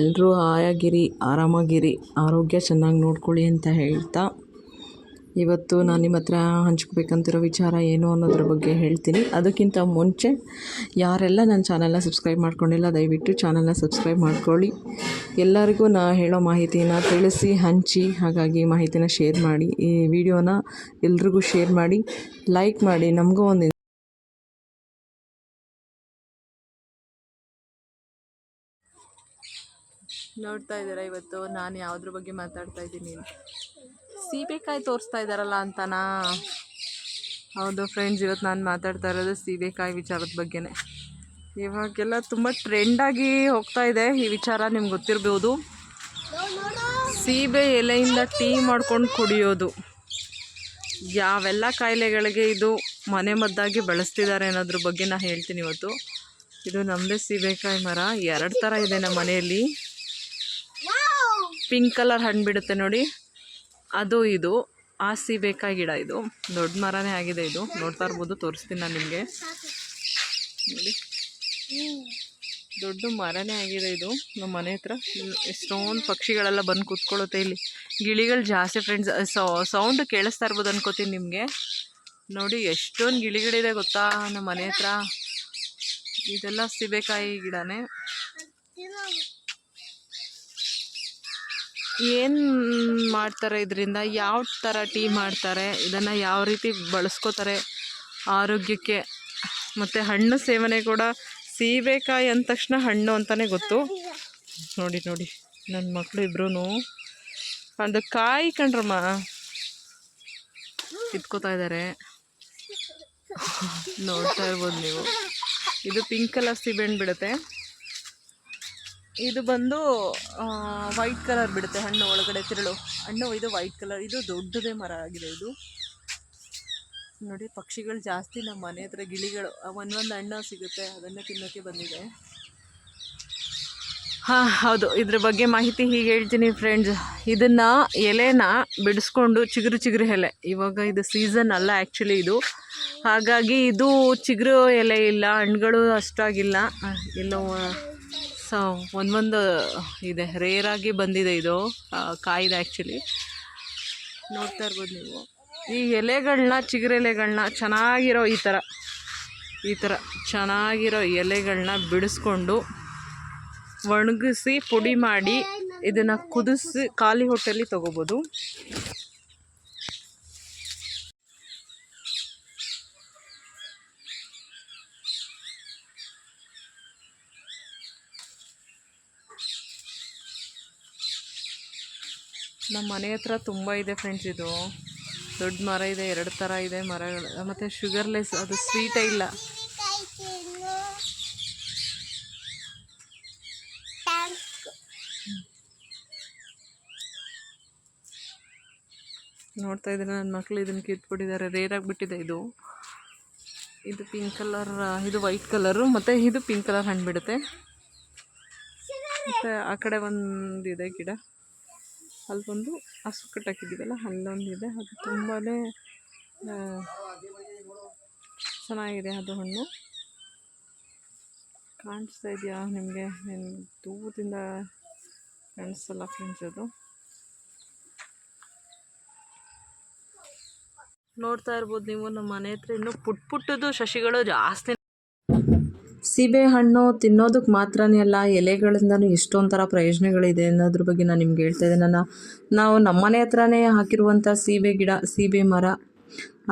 ಎಲ್ಲರೂ ಆಯಾಗಿರಿ, ಆರಾಮಾಗಿರಿ, ಆರೋಗ್ಯ ಚೆನ್ನಾಗಿ ನೋಡ್ಕೊಳ್ಳಿ ಅಂತ ಹೇಳ್ತಾ ಇವತ್ತು ನಾನು ನಿಮ್ಮ ಹತ್ರ ಹಂಚ್ಕೋಬೇಕಂತಿರೋ ವಿಚಾರ ಏನು ಅನ್ನೋದ್ರ ಬಗ್ಗೆ ಹೇಳ್ತೀನಿ. ಅದಕ್ಕಿಂತ ಮುಂಚೆ ಯಾರೆಲ್ಲ ನನ್ನ ಚಾನಲ್ನ ಸಬ್ಸ್ಕ್ರೈಬ್ ಮಾಡ್ಕೊಂಡಿಲ್ಲ, ದಯವಿಟ್ಟು ಚಾನಲ್ನ ಸಬ್ಸ್ಕ್ರೈಬ್ ಮಾಡ್ಕೊಳ್ಳಿ. ಎಲ್ಲರಿಗೂ ನಾ ಹೇಳೋ ಮಾಹಿತಿನ ತಿಳಿಸಿ, ಹಂಚಿ, ಹಾಗಾಗಿ ಮಾಹಿತಿನ ಶೇರ್ ಮಾಡಿ, ಈ ವಿಡಿಯೋನ ಎಲ್ರಿಗೂ ಶೇರ್ ಮಾಡಿ, ಲೈಕ್ ಮಾಡಿ, ನಮಗೂ ಒಂದು ನೋಡ್ತಾ ಇದ್ದೀರಾ? ಇವತ್ತು ನಾನು ಯಾವುದ್ರ ಬಗ್ಗೆ ಮಾತಾಡ್ತಾ ಇದ್ದೀನಿ ಸೀಬೆಕಾಯಿ ತೋರಿಸ್ತಾ ಇದ್ದಾರಲ್ಲ ಅಂತನಾ? ಹೌದು ಫ್ರೆಂಡ್ಸ್ ಇವತ್ತು ನಾನು ಮಾತಾಡ್ತಾ ಇರೋದು ಸೀಬೆಕಾಯಿ ವಿಚಾರದ ಬಗ್ಗೆನೇ. ಇವಾಗೆಲ್ಲ ತುಂಬ ಟ್ರೆಂಡಾಗಿ ಹೋಗ್ತಾ ಇದೆ. ಈ ವಿಚಾರ ನಿಮ್ಗೆ ಗೊತ್ತಿರ್ಬೋದು. ಸೀಬೆ ಎಲೆಯಿಂದ ಟೀ ಮಾಡ್ಕೊಂಡು ಕುಡಿಯೋದು. ಯಾವೆಲ್ಲ ಕಾಯಿಲೆಗಳಿಗೆ ಇದು ಮನೆ ಮದ್ದಾಗಿ ಬಳಸ್ತಿದ್ದಾರೆ ಅನ್ನೋದ್ರ ಬಗ್ಗೆ ನಾನು ಹೇಳ್ತೀನಿ ಇವತ್ತು. ಇದು ನಮ್ಮದೇ ಸೀಬೆಕಾಯಿ ಮರ. ಎರಡು ಥರ ಇದೆ ನಮ್ಮ ಮನೆಯಲ್ಲಿ. ಪಿಂಕ್ ಕಲರ್ ಹಣ್ಣು ಬಿಡುತ್ತೆ ನೋಡಿ. ಅದು ಇದು. ಆ ಸೀಬೆಕಾಯಿ ಗಿಡ ಇದು. ದೊಡ್ಡ ಮರನೇ ಆಗಿದೆ ಇದು. ನೋಡ್ತಾ ಇರ್ಬೋದು, ತೋರಿಸ್ತೀನಿ ನಾನು ನಿಮಗೆ. ನೋಡಿ. ದೊಡ್ಡ ಮರನೇ ಆಗಿದೆ ಇದು. ನಮ್ಮ ಮನೆ ಹತ್ರ ಎಷ್ಟೊಂದು ಪಕ್ಷಿಗಳೆಲ್ಲ ಬಂದು ಕೂತ್ಕೊಳ್ಳುತ್ತೆ ಇಲ್ಲಿ. ಗಿಳಿಗಳು ಜಾಸ್ತಿ ಫ್ರೆಂಡ್ಸ್ ಸೌಂಡ್ ಕೇಳಿಸ್ತಾ ಇರ್ಬೋದು ಅನ್ಕೋತೀನಿ ನಿಮಗೆ. ನೋಡಿ, ಎಷ್ಟೊಂದು ಗಿಳಿಗಳಿದೆ ಗೊತ್ತಾ ನಮ್ಮ ಮನೆ ಹತ್ರ. ಇದೆಲ್ಲ ಸೀಬೆಕಾಯಿ ಗಿಡನೇ. ಏನು ಮಾಡ್ತಾರೆ ಇದರಿಂದ? ಯಾವ ಥರ ಟೀ ಮಾಡ್ತಾರೆ? ಇದನ್ನು ಯಾವ ರೀತಿ ಬಳಸ್ಕೋತಾರೆ? ಆರೋಗ್ಯಕ್ಕೆ ಮತ್ತು ಹಣ್ಣು ಸೇವನೆ ಕೂಡ ಸೀಬೆಕಾಯಿ ಅಂದ ತಕ್ಷಣ ಹಣ್ಣು ಅಂತಲೇ ಗೊತ್ತು. ನೋಡಿ ನೋಡಿ ನನ್ನ ಮಕ್ಕಳು ಇಬ್ರು ಅದು ಕಾಯಿ ಕಂಡ್ರಮ್ಮ ಕಿತ್ಕೋತಾ ಇದ್ದಾರೆ ನೋಡ್ತಾ ಇರ್ಬೋದು ನೀವು. ಇದು ಪಿಂಕ್ ಕಲರ್ ಸೀಬೆಹಣ್ಣು ಬಿಡುತ್ತೆ. ಇದು ಬಂದು ವೈಟ್ ಕಲರ್ ಬಿಡುತ್ತೆ ಹಣ್ಣು ಒಳಗಡೆ ತಿರುಳು. ಹಣ್ಣು ಇದು ವೈಟ್ ಕಲರ್ ಇದು ದೊಡ್ಡದೇ ಮರ ಆಗಿದೆ ಇದು. ನೋಡಿ, ಪಕ್ಷಿಗಳು ಜಾಸ್ತಿ ನಮ್ಮ ಮನೆ ಹತ್ರ ಗಿಳಿಗಳು ಒಂದೊಂದು ಹಣ್ಣು ಸಿಗುತ್ತೆ, ಅದನ್ನೇ ತಿನ್ನೋಕ್ಕೆ ಬಂದಿದೆ. ಹಾಂ, ಹೌದು, ಇದ್ರ ಬಗ್ಗೆ ಮಾಹಿತಿ ಹೀಗೆ ಹೇಳ್ತೀನಿ ಫ್ರೆಂಡ್ಸ್ ಇದನ್ನು ಎಲೆನ ಬಿಡಿಸ್ಕೊಂಡು ಚಿಗುರು ಚಿಗುರು ಎಲೆ. ಇವಾಗ ಇದು ಸೀಸನ್ ಅಲ್ಲ ಆ್ಯಕ್ಚುಲಿ ಇದು. ಹಾಗಾಗಿ ಇದು ಚಿಗುರು ಎಲೆ ಇಲ್ಲ, ಹಣ್ಣುಗಳು ಅಷ್ಟಾಗಿಲ್ಲ. ಎಲ್ಲೋ ಸೊ, ಒಂದೊಂದು ಇದೆ. ರೇರಾಗಿ ಬಂದಿದೆ ಇದು ಕಾಯಿದೆ ಆ್ಯಕ್ಚುಲಿ ನೋಡ್ತಾ ಇರ್ಬೋದು ನೀವು. ಈ ಎಲೆಗಳನ್ನ ಚಿಗುರೆಲೆಗಳನ್ನ ಚೆನ್ನಾಗಿರೋ ಈ ಥರ ಈ ಥರ ಚೆನ್ನಾಗಿರೋ ಎಲೆಗಳನ್ನ ಬಿಡಿಸ್ಕೊಂಡು ಒಣಗಿಸಿ ಪುಡಿ ಮಾಡಿ ಇದನ್ನು ಕುದಿಸಿ, ಖಾಲಿ ಹೊಟ್ಟೆಲಿ ತೊಗೋಬೋದು. ನಮ್ಮ ಮನೆ ಹತ್ರ ತುಂಬ ಇದೆ ಫ್ರೆಂಡ್ಸ್ ಇದು. ದೊಡ್ಡ ಮರ ಇದೆ, ಎರಡು ಥರ ಇದೆ ಮರಗಳು. ಮತ್ತು ಶುಗರ್ಲೆಸ್ ಅದು ಸ್ವೀಟೇ ಇಲ್ಲ. ನೋಡ್ತಾ ಇದ್ದೀನಿ ನನ್ನ ಮಕ್ಕಳು ಇದನ್ನು ಕಿತ್ಬಿಟ್ಟಿದ್ದಾರೆ ರೇರ್ ಆಗಿಬಿಟ್ಟಿದೆ ಇದು. ಇದು ಪಿಂಕ್ ಕಲರ್ ಇದು ವೈಟ್ ಕಲರು ಮತ್ತು ಇದು ಪಿಂಕ್ ಕಲರ್ ಹಣ್ಣು ಬಿಡುತ್ತೆ. ಮತ್ತು ಆ ಕಡೆ ಒಂದಿದೆ ಗಿಡ. ಅಲ್ಲಿ ಬಂದು ಹಸು ಕಟ್ಟಾಕಿದ್ದೀವಲ್ಲ ಅಲ್ಲೊಂದಿದೆ ಅದು ತುಂಬಾ ಚೆನ್ನಾಗಿದೆ ಅದು ಹಣ್ಣು. ಕಾಣಿಸ್ತಾ ಇದೆಯಾ ನಿಮಗೆ? ನಿಮ್ಮ ದೂರದಿಂದ ಕಾಣಿಸಲ್ಲ ಫ್ರೆಂಡ್ಸ್ ಅದು. ನೋಡ್ತಾ ಇರ್ಬೋದು ನೀವು, ನಮ್ಮ ಮನೆ ಹತ್ರ ಇನ್ನೂ ಪುಟ್ ಪುಟ್ಟದು ಸಸಿಗಳು ಜಾಸ್ತಿ ಸೀಬೆ ಹಣ್ಣು ತಿನ್ನೋದಕ್ಕೆ ಮಾತ್ರನೇ ಅಲ್ಲ, ಎಲೆಗಳಿಂದನೂ ಎಷ್ಟೊಂದು ಥರ ಪ್ರಯೋಜನಗಳಿದೆ ಅನ್ನೋದ್ರ ಬಗ್ಗೆ ನಾನು ನಿಮ್ಗೆ ಹೇಳ್ತಾ ಇದ್ದೆ ನಾವು ನಮ್ಮ ಮನೆ ಹತ್ರನೇ ಹಾಕಿರುವಂಥ ಸೀಬೆ ಗಿಡ, ಸೀಬೆ ಮರ,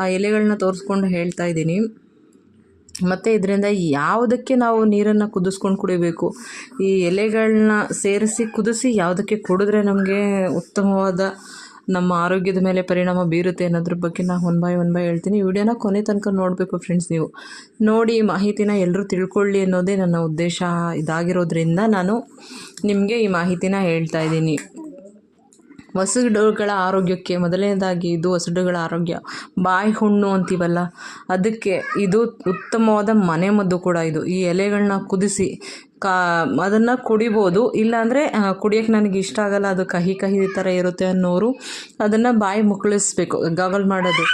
ಆ ಎಲೆಗಳನ್ನ ತೋರಿಸ್ಕೊಂಡು ಹೇಳ್ತಾ ಇದ್ದೀನಿ. ಮತ್ತು ಇದರಿಂದ ಯಾವುದಕ್ಕೆ ನಾವು ನೀರನ್ನು ಕುದಿಸ್ಕೊಂಡು ಕುಡಿಬೇಕು? ಈ ಎಲೆಗಳನ್ನ ಸೇರಿಸಿ ಕುದಿಸಿ ಯಾವುದಕ್ಕೆ ಕುಡಿದ್ರೆ ನಮಗೆ ಉತ್ತಮವಾದ ನಮ್ಮ ಆರೋಗ್ಯದ ಮೇಲೆ ಪರಿಣಾಮ ಬೀರುತ್ತೆ ಅನ್ನೋದ್ರ ಬಗ್ಗೆ ನಾನು ಒನ್ ಬೈ ಒನ್ ಬೈ ಹೇಳ್ತೀನಿ. ವಿಡಿಯೋನ ಕೊನೆ ತನಕ ನೋಡಬೇಕು ಫ್ರೆಂಡ್ಸ್ ನೀವು. ನೋಡಿ ಮಾಹಿತಿನ ಎಲ್ಲರೂ ತಿಳ್ಕೊಳ್ಳಿ ಅನ್ನೋದೇ ನನ್ನ ಉದ್ದೇಶ ಇದಾಗಿರೋದ್ರಿಂದ ನಾನು ನಿಮಗೆ ಈ ಮಾಹಿತಿನ ಹೇಳ್ತಾ ಇದ್ದೀನಿ. ವಸಡುಗಳ ಆರೋಗ್ಯಕ್ಕೆ ಮೊದಲನೇದಾಗಿ ಇದು ವಸಡುಗಳ ಆರೋಗ್ಯ. ಬಾಯಿ ಹುಣ್ಣು ಅಂತೀವಲ್ಲ, ಅದಕ್ಕೆ ಇದು ಉತ್ತಮವಾದ ಮನೆಮದ್ದು ಕೂಡ ಇದು. ಈ ಎಲೆಗಳನ್ನ ಕುದಿಸಿ ಕಾ, ಅದನ್ನು ಕುಡಿಬೋದು. ಇಲ್ಲಾಂದರೆ ಕುಡಿಯೋಕ್ಕೆ ನನಗೆ ಇಷ್ಟ ಆಗಲ್ಲ, ಅದು ಕಹಿ ಕಹಿ ಥರ ಇರುತ್ತೆ ಅನ್ನೋರು ಅದನ್ನು ಬಾಯಿ ಮುಕ್ಕಳಿಸ್ಬೇಕು ಗವಲ್ ಮಾಡೋದು.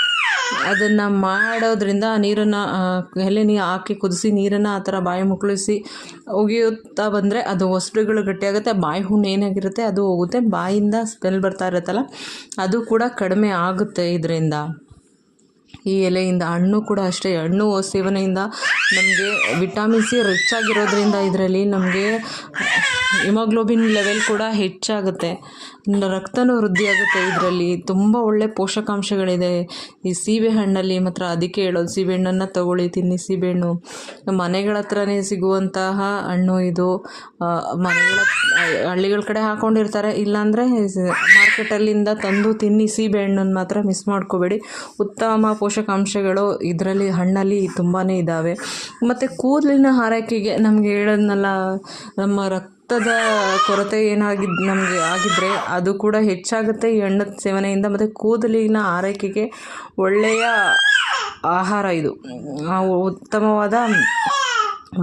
ಅದನ್ನು ಮಾಡೋದ್ರಿಂದ ನೀರನ್ನು ಎಲೆ ನೀರು ಹಾಕಿ ಕುದಿಸಿ ನೀರನ್ನು ಆ ಥರ ಬಾಯಿ ಮುಕ್ಕಳಿಸಿ ಒಗೆಯುತ್ತಾ ಬಂದರೆ ಅದು ವಸ್ತುಗಳು ಗಟ್ಟಿಯಾಗುತ್ತೆ. ಬಾಯಿ ಹುಣ್ಣು ಏನಾಗಿರುತ್ತೆ, ಅದು ಹೋಗುತ್ತೆ. ಬಾಯಿಂದ ಸ್ಮೆಲ್ ಬರ್ತಾ ಇರುತ್ತಲ್ಲ, ಅದು ಕೂಡ ಕಡಿಮೆ ಆಗುತ್ತೆ ಇದರಿಂದ. ಈ ಎಲೆಯಿಂದ ಹಣ್ಣು ಕೂಡ ಅಷ್ಟೇ. ಹಣ್ಣು ಸೇವನೆಯಿಂದ ನಮಗೆ ವಿಟಮಿನ್ ಸಿ ರಿಚ್ ಆಗಿರೋದ್ರಿಂದ ಇದರಲ್ಲಿ ನಮಗೆ ಹಿಮೋಗ್ಲೋಬಿನ್ ಲೆವೆಲ್ ಕೂಡ ಹೆಚ್ಚಾಗುತ್ತೆ. ರಕ್ತನೂ ವೃದ್ಧಿಯಾಗುತ್ತೆ ಇದರಲ್ಲಿ ತುಂಬ ಒಳ್ಳೆ ಪೋಷಕಾಂಶಗಳಿದೆ. ಈ ಸೀಬೆ ಹಣ್ಣಲ್ಲಿ ಮಾತ್ರ ಅದಕ್ಕೆ ಹೇಳೋದು. ಸೀಬೆ ಹಣ್ಣನ್ನು ತಗೊಳ್ಳಿ, ತಿನ್ನಿ ಸೀಬೆಹಣ್ಣು ಮನೆಗಳ ಹತ್ರನೇ ಸಿಗುವಂತಹ ಹಣ್ಣು ಇದು. ಮನೆಗಳ, ಹಳ್ಳಿಗಳ ಕಡೆ ಹಾಕೊಂಡಿರ್ತಾರೆ. ಇಲ್ಲಾಂದರೆ ಮಾರ್ಕೆಟಲ್ಲಿಂದ ತಂದು ತಿನ್ನಿ ಸೀಬೆ ಹಣ್ಣನ್ನು ಮಾತ್ರ ಮಿಸ್ ಮಾಡ್ಕೋಬೇಡಿ. ಉತ್ತಮ ಪೋಷಕಾಂಶಗಳು ಇದರಲ್ಲಿ ಹಣ್ಣಲ್ಲಿ ತುಂಬಾ ಇದ್ದಾವೆ ಮತ್ತು ಕೂದಲಿನ ಹಾರೈಕೆಗೆ ನಮಗೆ ಹೇಳೋದ್ನಲ್ಲ, ನಮ್ಮ ರಕ್ತದ ಕೊರತೆ ಏನಾಗಿದ್, ನಮಗೆ ಆಗಿದ್ದರೆ ಅದು ಕೂಡ ಹೆಚ್ಚಾಗುತ್ತೆ. ಈ ಹಣ್ಣದ ಸೇವನೆಯಿಂದ ಮತ್ತು ಕೂದಲಿನ ಆರೈಕೆಗೆ ಒಳ್ಳೆಯ ಆಹಾರ ಇದು. ಉತ್ತಮವಾದ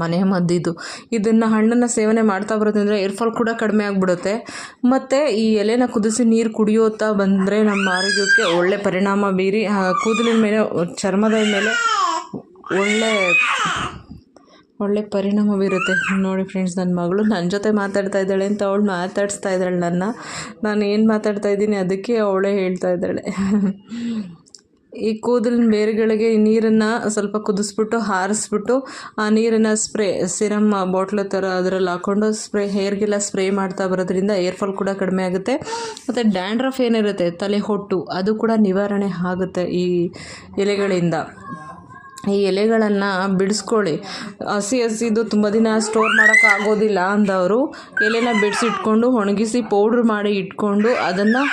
ಮನೆ ಮದ್ದಿದ್ದು ಇದನ್ನು ಹಣ್ಣನ್ನು ಸೇವನೆ ಮಾಡ್ತಾ ಬರೋದ್ರಿಂದ ಏರ್ಫಾಲ್ ಕೂಡ ಕಡಿಮೆ ಆಗಿಬಿಡುತ್ತೆ. ಮತ್ತು ಈ ಎಲೆನ ಕುದಿಸಿ ನೀರು ಕುಡಿಯೋತಾ ಬಂದರೆ ನಮ್ಮ ಆರೋಗ್ಯಕ್ಕೆ ಒಳ್ಳೆ ಪರಿಣಾಮ ಬೀರಿ ಕೂದಲಿನ ಮೇಲೆ, ಚರ್ಮದ ಮೇಲೆ ಒಳ್ಳೆ ಒಳ್ಳೆ ಪರಿಣಾಮ ಬೀರುತ್ತೆ ನೋಡಿ ಫ್ರೆಂಡ್ಸ್ ನನ್ನ ಮಗಳು ನನ್ನ ಜೊತೆ ಮಾತಾಡ್ತಾ ಇದ್ದಾಳೆ ಅಂತ ಅವಳು ಮಾತಾಡಿಸ್ತಾ ಇದ್ದಾಳೆ ನನ್ನ. ನಾನು ಏನು ಮಾತಾಡ್ತಾ ಇದ್ದೀನಿ ಅದಕ್ಕೆ ಅವಳೇ ಹೇಳ್ತಾ ಇದ್ದಾಳೆ. ಈ ಕೂದಲಿನ ಬೇರುಗಳಿಗೆ ನೀರನ್ನು ಸ್ವಲ್ಪ ಕುದಿಸ್ಬಿಟ್ಟು, ಹಾರಿಸ್ಬಿಟ್ಟು, ಆ ನೀರನ್ನು ಸ್ಪ್ರೇ, ಸಿರಮ್ ಬಾಟ್ಲ್ ಥರ ಅದರಲ್ಲಿ ಹಾಕ್ಕೊಂಡು ಸ್ಪ್ರೇ, ಹೇರ್ಗೆಲ್ಲ ಸ್ಪ್ರೇ ಮಾಡ್ತಾ ಬರೋದ್ರಿಂದ ಏರ್ ಫಾಲ್ ಕೂಡ ಕಡಿಮೆ ಆಗುತ್ತೆ. ಮತ್ತು ಡ್ಯಾಂಡ್ರಫ್ ಏನಿರುತ್ತೆ, ತಲೆ ಹೊಟ್ಟು, ಅದು ಕೂಡ ನಿವಾರಣೆ ಆಗುತ್ತೆ ಈ ಎಲೆಗಳಿಂದ. ಈ ಎಲೆಗಳನ್ನು ಬಿಡಿಸ್ಕೊಳ್ಳಿ. ಹಸಿ ಹಸಿದು ತುಂಬ ದಿನ ಸ್ಟೋರ್ ಮಾಡೋಕ್ಕಾಗೋದಿಲ್ಲ ಅಂದವರು, ಎಲೆನ ಬಿಡಿಸಿಟ್ಕೊಂಡು ಒಣಗಿಸಿ ಪೌಡ್ರ್ ಮಾಡಿ ಇಟ್ಕೊಂಡು ಅದನ್ನು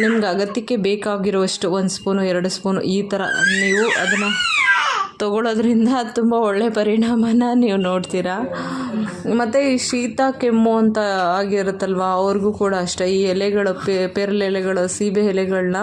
ನಿಮ್ಗೆ ಅಗತ್ಯಕ್ಕೆ ಬೇಕಾಗಿರುವಷ್ಟು ಒಂದು ಸ್ಪೂನು ಎರಡು ಸ್ಪೂನು ಈ ಥರ ನೀವು ಅದನ್ನು ತಗೊಳ್ಳೋದ್ರಿಂದ ತುಂಬ ಒಳ್ಳೆಯ ಪರಿಣಾಮನ ನೀವು ನೋಡ್ತೀರಾ. ಮತ್ತು ಈ ಶೀತ, ಕೆಮ್ಮು ಅಂತ ಆಗಿರುತ್ತಲ್ವ, ಅವ್ರಿಗೂ ಕೂಡ ಅಷ್ಟೇ. ಈ ಎಲೆಗಳು ಪೇರಲೆ ಎಲೆಗಳು ಸೀಬೆ ಎಲೆಗಳನ್ನ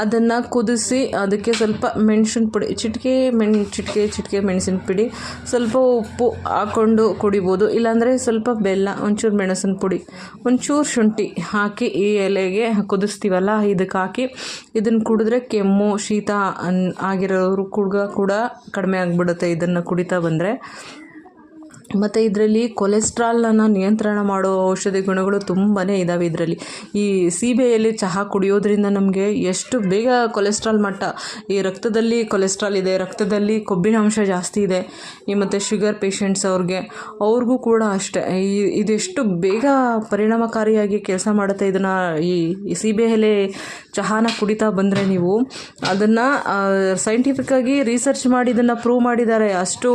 ಅದನ್ನು ಕುದಿಸಿ ಅದಕ್ಕೆ ಸ್ವಲ್ಪ ಮೆಣಸಿನ ಪುಡಿ, ಚಿಟಿಕೆ ಮೆಣ್, ಚಿಟಿಕೆ ಚಿಟಿಕೆ ಮೆಣಸಿನ ಪುಡಿ ಸ್ವಲ್ಪ ಉಪ್ಪು ಹಾಕ್ಕೊಂಡು ಕುಡಿಬೋದು. ಇಲ್ಲಾಂದರೆ ಸ್ವಲ್ಪ ಬೆಲ್ಲ, ಒಂಚೂರು ಮೆಣಸಿನ ಪುಡಿ, ಒಂಚೂರು ಶುಂಠಿ ಹಾಕಿ ಈ ಎಲೆಗೆ ಕುದಿಸ್ತೀವಲ್ಲ ಇದಕ್ಕೆ ಹಾಕಿ ಇದನ್ನು ಕುಡಿದ್ರೆ ಕೆಮ್ಮು, ಶೀತ ಆಗಿರೋರು ಕುಡ್ಗ ಕೂಡ ಕಡಿಮೆ ಆಗಿಬಿಡುತ್ತೆ ಇದನ್ನು ಕುಡಿತಾ ಬಂದರೆ. ಮತ್ತು ಇದರಲ್ಲಿ ಕೊಲೆಸ್ಟ್ರಾಲನ್ನು ನಿಯಂತ್ರಣ ಮಾಡೋ ಔಷಧಿ ಗುಣಗಳು ತುಂಬಾ ಇದ್ದಾವೆ ಇದರಲ್ಲಿ. ಈ ಸೀಬೆಯಲ್ಲಿ ಚಹಾ ಕುಡಿಯೋದ್ರಿಂದ ನಮಗೆ ಎಷ್ಟು ಬೇಗ ಕೊಲೆಸ್ಟ್ರಾಲ್ ಮಟ್ಟ, ಈ ರಕ್ತದಲ್ಲಿ ಕೊಲೆಸ್ಟ್ರಾಲ್ ಇದೆ, ರಕ್ತದಲ್ಲಿ ಕೊಬ್ಬಿನ ಅಂಶ ಜಾಸ್ತಿ ಇದೆ, ಈ ಮತ್ತು ಶುಗರ್ ಪೇಷಂಟ್ಸ್ ಅವ್ರಿಗೆ, ಅವ್ರಿಗೂ ಕೂಡ ಅಷ್ಟೇ. ಈ ಇದೆಷ್ಟು ಬೇಗ ಪರಿಣಾಮಕಾರಿಯಾಗಿ ಕೆಲಸ ಮಾಡುತ್ತೆ ಇದನ್ನು ಈ ಸೀಬೆ ಎಲೆ ಚಹಾನ ಕುಡಿತಾ ಬಂದರೆ ನೀವು, ಅದನ್ನು ಸೈಂಟಿಫಿಕ್ಕಾಗಿ ರಿಸರ್ಚ್ ಮಾಡಿ ಇದನ್ನು ಪ್ರೂವ್ ಮಾಡಿದ್ದಾರೆ. ಅಷ್ಟು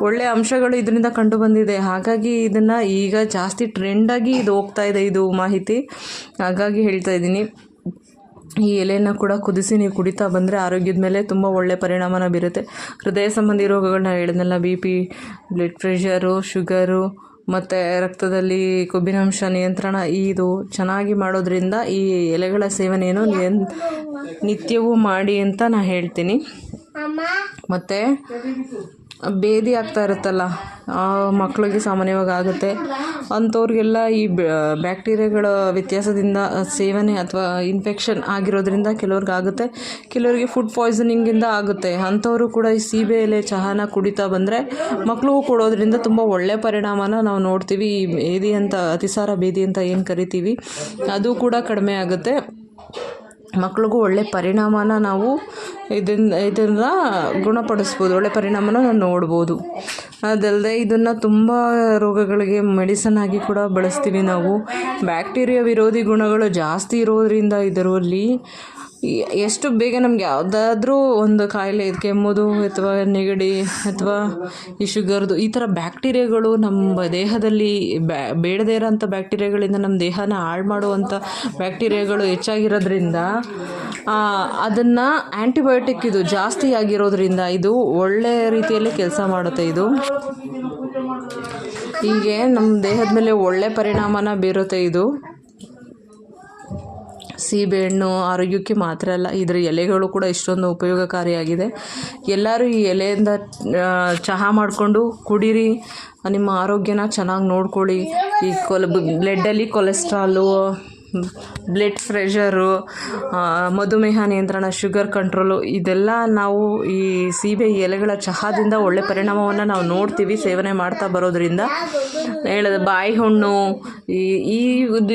ಒಳ್ಳೆಯ ಅಂಶಗಳು ಇದರಿಂದ ಕಂಡು ಬಂದಿದೆ. ಹಾಗಾಗಿ ಇದನ್ನು ಈಗ ಜಾಸ್ತಿ ಟ್ರೆಂಡಾಗಿ ಇದು ಹೋಗ್ತಾ ಇದೆ ಇದು ಮಾಹಿತಿ. ಹಾಗಾಗಿ ಹೇಳ್ತಾ ಇದ್ದೀನಿ. ಈ ಎಲೆಯನ್ನು ಕೂಡ ಕುದಿಸಿ ನೀವು ಕುಡಿತಾ ಬಂದರೆ ಆರೋಗ್ಯದ ಮೇಲೆ ತುಂಬ ಒಳ್ಳೆ ಪರಿಣಾಮನ ಬೀರುತ್ತೆ. ಹೃದಯ ಸಂಬಂಧಿ ರೋಗಗಳನ್ನ ಹೇಳಿದ್ನಲ್ಲ B P blood pressure sugar ಮತ್ತು ರಕ್ತದಲ್ಲಿ ಕೊಬ್ಬಿನಾಂಶ ನಿಯಂತ್ರಣ, ಇದು ಚೆನ್ನಾಗಿ ಮಾಡೋದ್ರಿಂದ ಈ ಎಲೆಗಳ ಸೇವನೆಯನ್ನು ನಿಯನ್ ನಿತ್ಯವೂ ಮಾಡಿ ಅಂತ ನಾನು ಹೇಳ್ತೀನಿ. ಮತ್ತು ಬೇದಿ ಆಗ್ತಾ ಇರುತ್ತಲ್ಲ ಮಕ್ಕಳಿಗೆ ಸಾಮಾನ್ಯವಾಗಿ ಆಗುತ್ತೆ. ಅಂಥವ್ರಿಗೆಲ್ಲ ಈ ಬ್ಯಾಕ್ಟೀರಿಯಾಗಳ ವ್ಯತ್ಯಾಸದಿಂದ ಸೇವನೆ ಅಥವಾ ಇನ್ಫೆಕ್ಷನ್ ಆಗಿರೋದ್ರಿಂದ ಕೆಲವ್ರಿಗೆ ಆಗುತ್ತೆ. ಕೆಲವರಿಗೆ ಫುಡ್ ಪಾಯ್ಸನಿಂಗಿಂದ ಆಗುತ್ತೆ. ಅಂಥವರು ಕೂಡ ಈ ಸೀಬೆ ಎಲೆ ಚಹಾನ ಕುಡಿತಾ ಬಂದರೆ ಮಕ್ಕಳಿಗೂ ಕೊಡೋದ್ರಿಂದ ತುಂಬ ಒಳ್ಳೆಯ ಪರಿಣಾಮನ ನಾವು ನೋಡ್ತೀವಿ. ಈ ಭೇದಿ ಅಂತ, ಅತಿಸಾರ ಭೇದಿ ಅಂತ ಏನು ಕರಿತೀವಿ, ಅದು ಕೂಡ ಕಡಿಮೆ ಆಗುತ್ತೆ. ಮಕ್ಳಿಗೂ ಒಳ್ಳೆ ಪರಿಣಾಮನ ನಾವು ಇದನ್ನ, ಇದನ್ನು ಗುಣಪಡಿಸ್ಬೋದು, ಒಳ್ಳೆ ಪರಿಣಾಮನ ನಾವು ನೋಡ್ಬೋದು. ಅದಲ್ಲದೆ ಇದನ್ನು ತುಂಬ ರೋಗಗಳಿಗೆ ಮೆಡಿಸನ್ ಆಗಿ ಕೂಡ ಬಳಸ್ತೀವಿ ನಾವು. ಬ್ಯಾಕ್ಟೀರಿಯಾ ವಿರೋಧಿ ಗುಣಗಳು ಜಾಸ್ತಿ ಇರೋದರಿಂದ ಇದರಲ್ಲಿ ಎಷ್ಟು ಬೇಗ ನಮ್ಗೆ ಯಾವುದಾದ್ರೂ ಒಂದು ಕಾಯಿಲೆ ಇದು ಕೆಮ್ಮುದು ಅಥವಾ ನೆಗಡಿ ಅಥವಾ ಈ ಶುಗರ್ದು ಈ ಥರ ಬ್ಯಾಕ್ಟೀರಿಯಾಗಳು ನಮ್ಮ ದೇಹದಲ್ಲಿ ಬೇಡದೇ ಇರೋಂಥ ಬ್ಯಾಕ್ಟೀರಿಯಾಗಳಿಂದ ನಮ್ಮ ದೇಹನ ಹಾಳು ಮಾಡುವಂಥ ಬ್ಯಾಕ್ಟೀರಿಯಾಗಳು ಹೆಚ್ಚಾಗಿರೋದ್ರಿಂದ ಅದನ್ನು ಆ್ಯಂಟಿಬಯೋಟಿಕ್ ಇದು ಜಾಸ್ತಿ ಆಗಿರೋದ್ರಿಂದ ಇದು ಒಳ್ಳೆಯ ರೀತಿಯಲ್ಲಿ ಕೆಲಸ ಮಾಡುತ್ತೆ ಇದು. ಹೀಗೆ ನಮ್ಮ ದೇಹದ ಮೇಲೆ ಒಳ್ಳೆ ಪರಿಣಾಮನ ಬೀರುತ್ತೆ ಇದು. ಸೀಬೆಹಣ್ಣು ಆರೋಗ್ಯಕ್ಕೆ ಮಾತ್ರ ಅಲ್ಲ, ಇದರ ಎಲೆಗಳು ಕೂಡ ಇಷ್ಟೊಂದು ಉಪಯೋಗಕಾರಿಯಾಗಿದೆ. ಎಲ್ಲರೂ ಈ ಎಲೆಯಿಂದ ಚಹಾ ಮಾಡಿಕೊಂಡು ಕುಡೀರಿ. ನಿಮ್ಮ ಆರೋಗ್ಯನ ಚೆನ್ನಾಗಿ ನೋಡ್ಕೊಳ್ಳಿ. ಈ ಕೊಲ್ ಬ್ಲಡ್ಡಲ್ಲಿ ಕೊಲೆಸ್ಟ್ರಾಲು ಬ್ಲಡ್ ಪ್ರೆಷರು ಮಧುಮೇಹ ನಿಯಂತ್ರಣ, ಶುಗರ್ ಕಂಟ್ರೋಲು, ಇದೆಲ್ಲ ನಾವು ಈ ಸೀಬೆ ಎಲೆಗಳ ಚಹಾದಿಂದ ಒಳ್ಳೆ ಪರಿಣಾಮವನ್ನು ನಾವು ನೋಡ್ತೀವಿ, ಸೇವನೆ ಮಾಡ್ತಾ ಬರೋದ್ರಿಂದ. ಹೇಳೋದು ಬಾಯಿ ಹಣ್ಣು, ಈ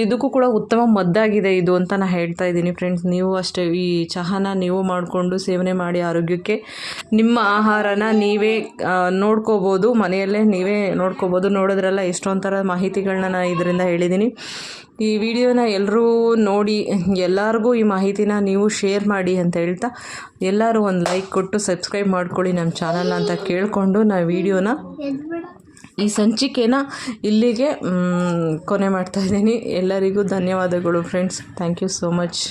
ಇದಕ್ಕೂ ಕೂಡ ಉತ್ತಮ ಮದ್ದಾಗಿದೆ ಇದು ಅಂತ ನಾನು ಹೇಳ್ತಾ ಇದ್ದೀನಿ ಫ್ರೆಂಡ್ಸ್ ನೀವು ಅಷ್ಟೇ, ಈ ಚಹಾನ ನೀವು ಮಾಡಿಕೊಂಡು ಸೇವನೆ ಮಾಡಿ ಆರೋಗ್ಯಕ್ಕೆ ನಿಮ್ಮ ಆಹಾರನ ನೀವೇ ನೋಡ್ಕೋಬೋದು, ಮನೆಯಲ್ಲೇ ನೀವೇ ನೋಡ್ಕೋಬೋದು. ನೋಡಿದ್ರಲ್ಲ ಎಷ್ಟೊಂಥರ ಮಾಹಿತಿಗಳನ್ನ ನಾನು ಇದರಿಂದ ಹೇಳಿದ್ದೀನಿ. ಈ ವಿಡಿಯೋನ ಎಲ್ಲರೂ ನೋಡಿ, ಎಲ್ಲರಿಗೂ ಈ ಮಾಹಿತಿನ ನೀವು ಶೇರ್ ಮಾಡಿ ಅಂತ ಹೇಳ್ತಾ, ಎಲ್ಲರೂ ಒಂದು ಲೈಕ್ ಕೊಟ್ಟು ಸಬ್ಸ್ಕ್ರೈಬ್ ಮಾಡ್ಕೊಳ್ಳಿ ನಮ್ಮ ಚಾನಲ್ನ ಅಂತ ಕೇಳಿಕೊಂಡು ನಾವು ವಿಡಿಯೋನ ಈ ಸಂಚಿಕೆನ ಇಲ್ಲಿಗೆ ಕೊನೆ ಮಾಡ್ತಾಯಿದ್ದೀನಿ ಎಲ್ಲರಿಗೂ ಧನ್ಯವಾದಗಳು friends. Thank you so much.